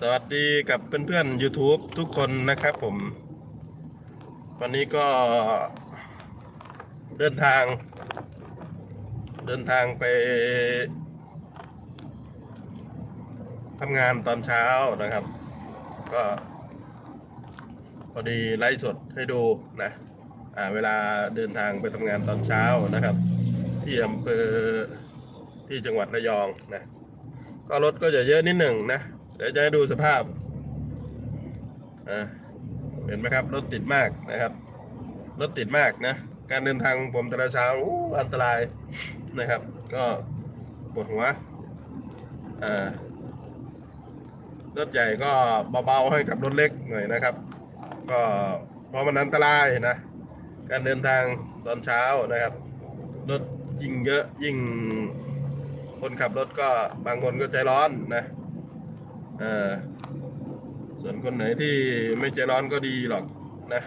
สวัสดีกับเพื่อนๆ YouTube ทุกคนนะครับผม วันนี้ก็เดินทาง เดินทางไปทำงานตอนเช้านะครับ ก็พอดีไลฟ์สดให้ดูนะอ่าเวลาเดินทางไปทำงานตอนเช้านะครับ ที่อำเภอที่จังหวัดระยองนะก็รถก็จะเยอะนิดหนึ่งนะ เดี๋ยวจะให้ดูสภาพอ่าเห็นไหมครับรถติดมากนะครับรถติดมากนะ การเดินทางผมแต่ละเช้าอ,อันตรายนะครับ ก็ปวดหัวอ่ารถใหญ่ก็เบาๆให้กับรถเล็กหน่อยนะครับ ก็เพราะมันอันตรายนะ การเดินทางตอนเช้านะครับ รถยิ่งเยอะยิ่งคนขับรถก็บางคนก็ใจร้อนนะ เออส่วนคนไหนที่ไม่ใจร้อนก็ดีหรอกนะ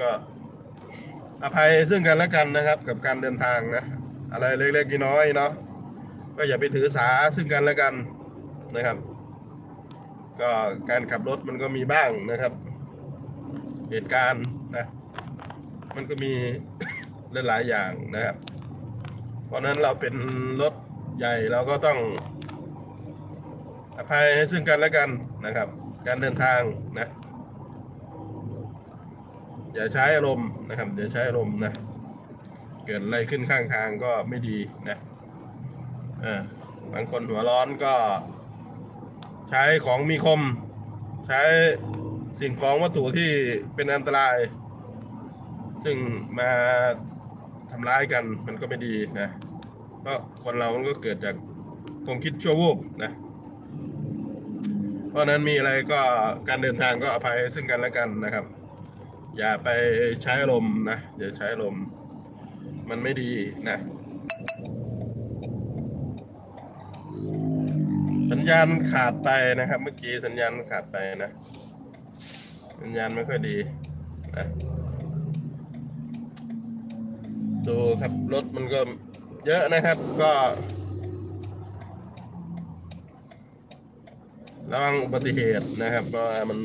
ก็อภัยซึ่งกันและกันนะครับ กับการเดินทางนะ อะไรเล็กๆน้อยๆเนาะก็อย่าไปถือสาซึ่งกันและกันนะครับ ก็การขับรถมันก็มีบ้างนะครับ เหตุการณ์นะ มันก็มีหลายๆอย่างนะครับ เพราะฉะนั้นเราเป็นรถใหญ่เราก็ต้อง อภัยให้ซึ่งกันและกันนะครับ การเดินทางนะ อย่าใช้อารมณ์นะครับอย่าใช้อารมณ์นะ เกิดอะไรขึ้นข้างทางก็ไม่ดีนะบางคนหัวร้อนก็ ใช้ของมีคม ใช้สิ่งของวัตถุที่เป็นอันตราย ซึ่งมาทำร้ายกันมันก็ไม่ดีนะ เพราะคนเรามันก็เกิดจากความคิดชั่ววูบนะ เพราะนั้นมีอะไรก็การเดินทางก็อภัยซึ่งกันและกันนะครับ อย่าไปใช้อารมณ์นะอย่าใช้อารมณ์มันไม่ดีนะสัญญาณขาดไปนะครับ เมื่อกี้สัญญาณขาดไปนะ สัญญาณไม่ค่อยดีนะดูครับรถมันก็เยอะนะครับ ก็ ระวังอุบัติเหตุนะครับเพราะว่ามัน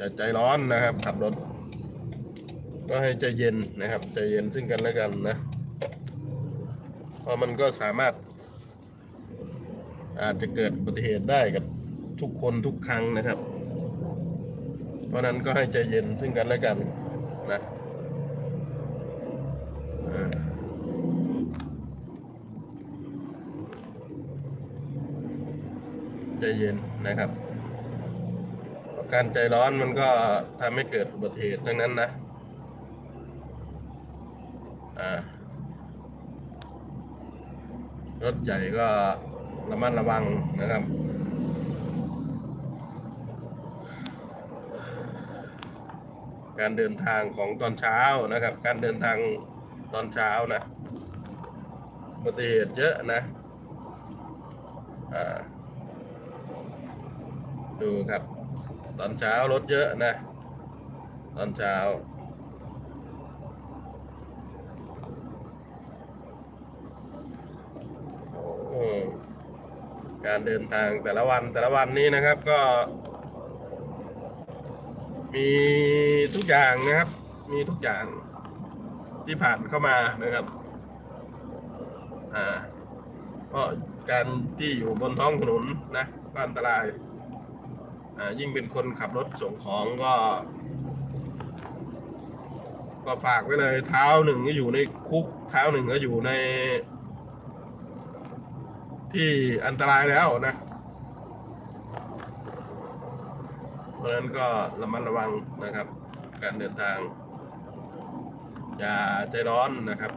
จะใจร้อนนะครับ ขับรถ ก็ให้ใจเย็นนะครับ ใจเย็นซึ่งกันและกันนะเพราะมันก็สามารถ อาจจะเกิดอุบัติเหตุได้กับทุกคนทุกครั้งนะครับ เพราะนั้นก็ให้ใจเย็นซึ่งกันและกันนะ อ่า ใจเย็นนะครับการใจร้อนมันก็ทำให้เกิดอุบัติเหตุทั้งนั้นนะรถใหญ่ก็ระมัดระวังนะครับ การเดินทางของตอนเช้านะครับ การเดินทางตอนเช้านะอุบัติเหตุเยอะนะ อ่า ดูครับ ตอนเช้ารถเยอะนะ ตอนเช้า การเดินทางแต่ละวันแต่ละวันนี้นะครับก็ มีทุกอย่างนะครับ มีทุกอย่างที่ผ่านเข้ามานะครับ อ่าเพราะการที่อยู่บนท้องถนนนะก็อันตราย ยิ่งเป็นคนขับรถส่งของก็ ก็ฝากไว้เลยเท้าหนึ่งก็อยู่ในคุก เท้าหนึ่งก็อยู่ใน ที่อันตรายแล้วนะ เพราะฉะนั้นก็ระมัดระวังนะครับ การเดินทาง อย่าใจร้อนนะครับ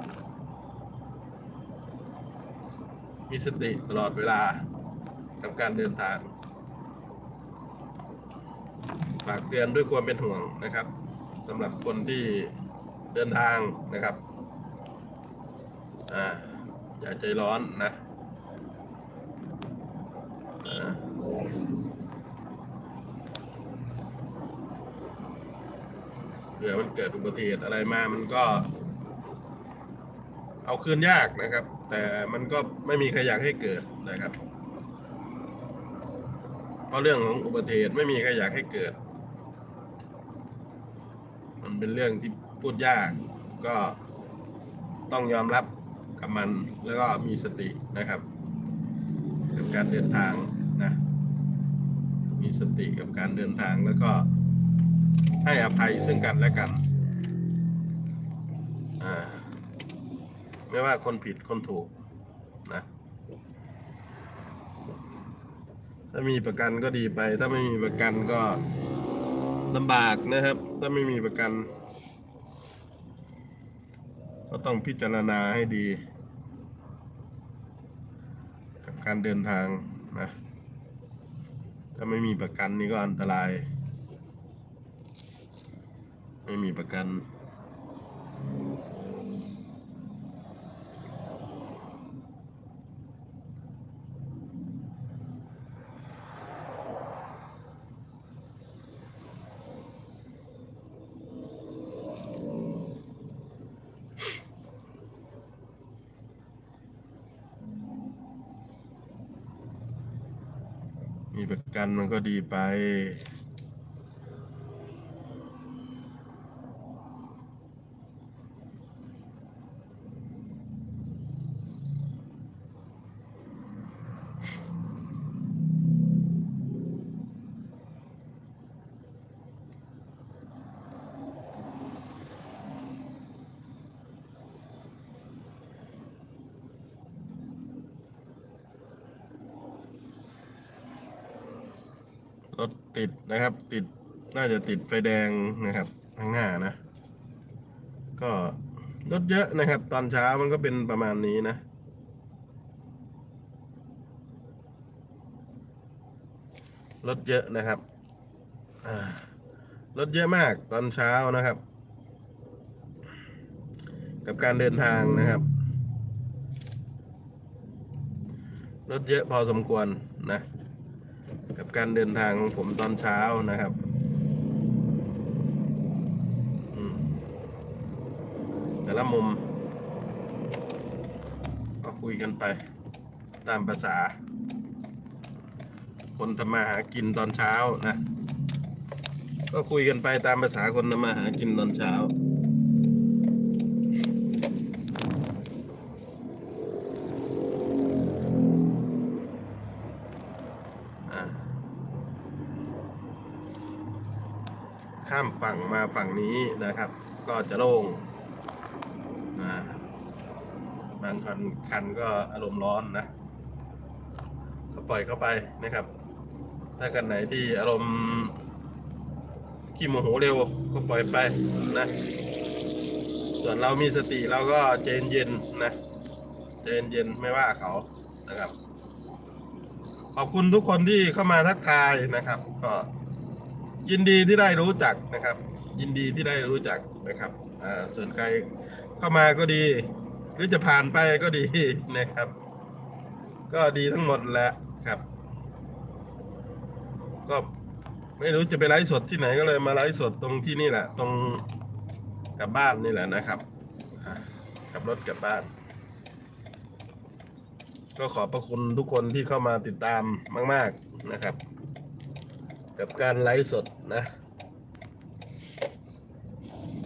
มีสติตลอดเวลากับการเดินทาง ฝากเตือนด้วยความเป็นห่วงนะครับสำหรับคนที่เดินทางนะครับอ่าอย่าใจร้อนนะเผื่อมันเกิดอุบัติเหตุอะไรมา มันก็ เอาคืนยากนะครับ แต่มันก็ไม่มีใครอยากให้เกิดนะครับ เพราะเรื่องของอุบัติเหตุไม่มีใครอยากให้เกิด เป็นเรื่องที่พูดยาก ก็ต้องยอมรับกับมันแล้วก็มีสตินะครับกับการเดินทางนะมีสติกับการเดินทางแล้วก็ให้อภัยซึ่งกันและกันอ่าไม่ว่าคนผิดคนถูกนะถ้ามีประกันก็ดีไป ถ้าไม่มีประกันก็ลำบากนะครับ ถ้าไม่มีประกัน ก็ต้องพิจารณาให้ดี กับการเดินทางนะ ถ้าไม่มีประกันนี่ก็อันตราย ไม่มีประกัน มีประกันมันก็ดีไป ติดนะครับ ติดน่าจะติดไฟแดงนะครับข้างหน้านะ ก็รถเยอะนะครับ ตอนเช้ามันก็เป็นประมาณนี้นะรถเยอะนะครับรถเยอะมากตอนเช้านะครับ กับการเดินทางนะครับ รถเยอะพอสมควรนะ กับการเดินทางของผมตอนเช้านะครับแต่ละมุม ก็คุยกันไปตามภาษา คนทำมาหากินตอนเช้านะ ก็คุยกันไปตามภาษาคนทำมาหากินตอนเช้า ข้ามฝั่งมาฝั่งนี้นะครับ ก็จะโล่งอ่าบางคันคันก็อารมณ์ร้อนนะก็ปล่อยเข้าไปนะครับ ถ้ากันไหนที่อารมณ์ขี้โมโหเร็วก็ปล่อยไปนะ ส่วนเรามีสติเราก็เจนเย็นนะเจนเย็นไม่ว่าเขานะครับ ขอบคุณทุกคนที่เข้ามาทักทายนะครับ ก็ ยินดีที่ได้รู้จักนะครับ ยินดีที่ได้รู้จักนะครับอ่าส่วนใครเข้ามาก็ดี หรือจะผ่านไปก็ดีนะครับ ก็ดีทั้งหมดแหละครับ ก็ไม่รู้จะไปไลฟ์สดที่ไหนก็เลยมาไลฟ์สดตรงที่นี่แหละ ตรงกลับบ้านนี่แหละนะครับขับรถกลับบ้าน ก็ขอบพระคุณทุกคนที่เข้ามาติดตามมาก ๆนะครับ กับการไลฟ์สดนะ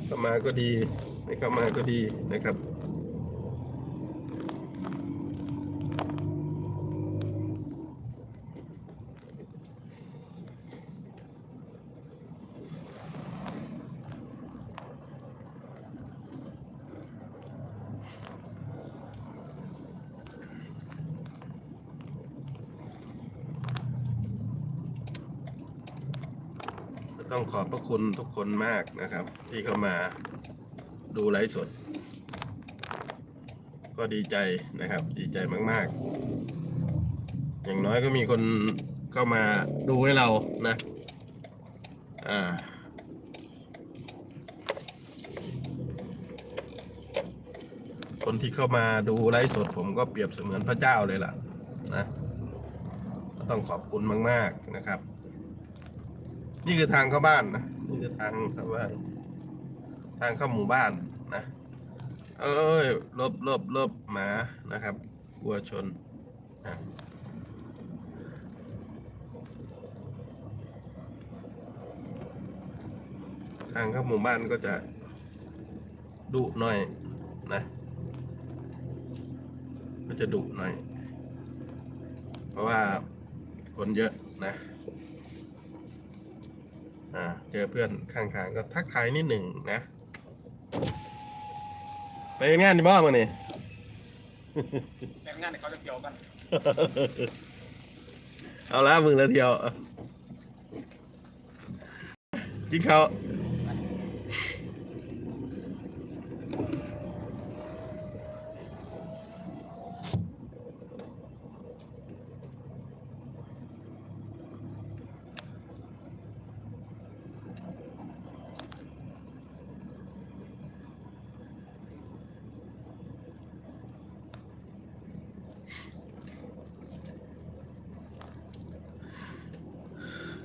เข้ามาก็ดีไม่เข้ามาก็ดีนะครับ ต้องขอบพระคุณทุกคนมากนะครับ ที่เข้ามาดูไลฟ์สด ก็ดีใจนะครับ ดีใจมาก ๆ อย่างน้อยก็มีคนเข้ามาดูให้เรานะ อ่าคนที่เข้ามาดูไลฟ์สดผมก็เปรียบเสมือนพระเจ้าเลยล่ะนะต้องขอบคุณมาก ๆนะครับ นี่คือทางเข้าบ้านนะนี่คือทางเข้าบ้านทางเข้าหมู่บ้านนะ เอ้ยลบลบลบหมานะครับกลัวชนนะทางเข้าหมู่บ้านก็จะดุหน่อยนะ ก็จะดุหน่อย เพราะว่าคนเยอะนะ อ่าเจอเพื่อนข้างทางก็ทักทายนิดหนึ่งนะไปงานที่บ้านมานี่แต่งงานเนี่ยเขาจะเกี่ยวกัน เอาละมึงละเที่ยวกินข้าว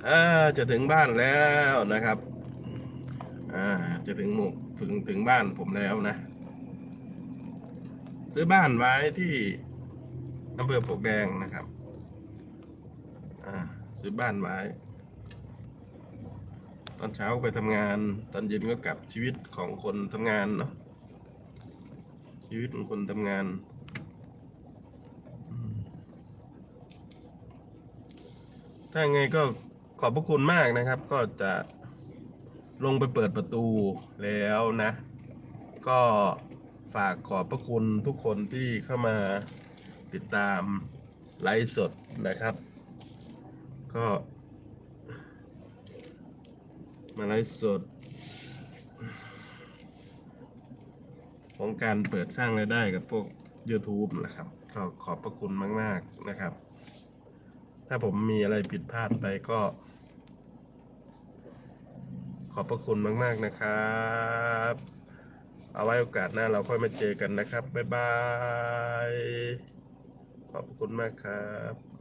อ่าจะถึงบ้านแล้วนะครับ อ่า จะถึงหมู่ถึงถึงบ้านผมแล้วนะ ซื้อบ้านไว้ที่อำเภอปกแดงนะครับ อ่า ซื้อบ้านไว้ ตอนเช้าไปทำงาน ตอนเย็นก็กลับชีวิตของคนทำงานเนาะ ชีวิตของคนทำงานถ้าไงก็ ขอบพระคุณมากนะครับ ก็จะลงไปเปิดประตูแล้วนะ ก็ฝากขอบพระคุณทุกคนที่เข้ามาติดตามไลฟ์สดนะครับ ก็ มาไลฟ์สด ของการเปิดสร้างรายได้กับพวก YouTube นะครับ ก็ขอบพระคุณมาก ๆ นะครับ ถ้าผมมีอะไรผิดพลาดไปก็ ขอบพระคุณมาก ๆ นะครับ เอาไว้โอกาสหน้าเราค่อยมาเจอกันนะครับ บ๊ายบาย ขอบพระคุณมากครับ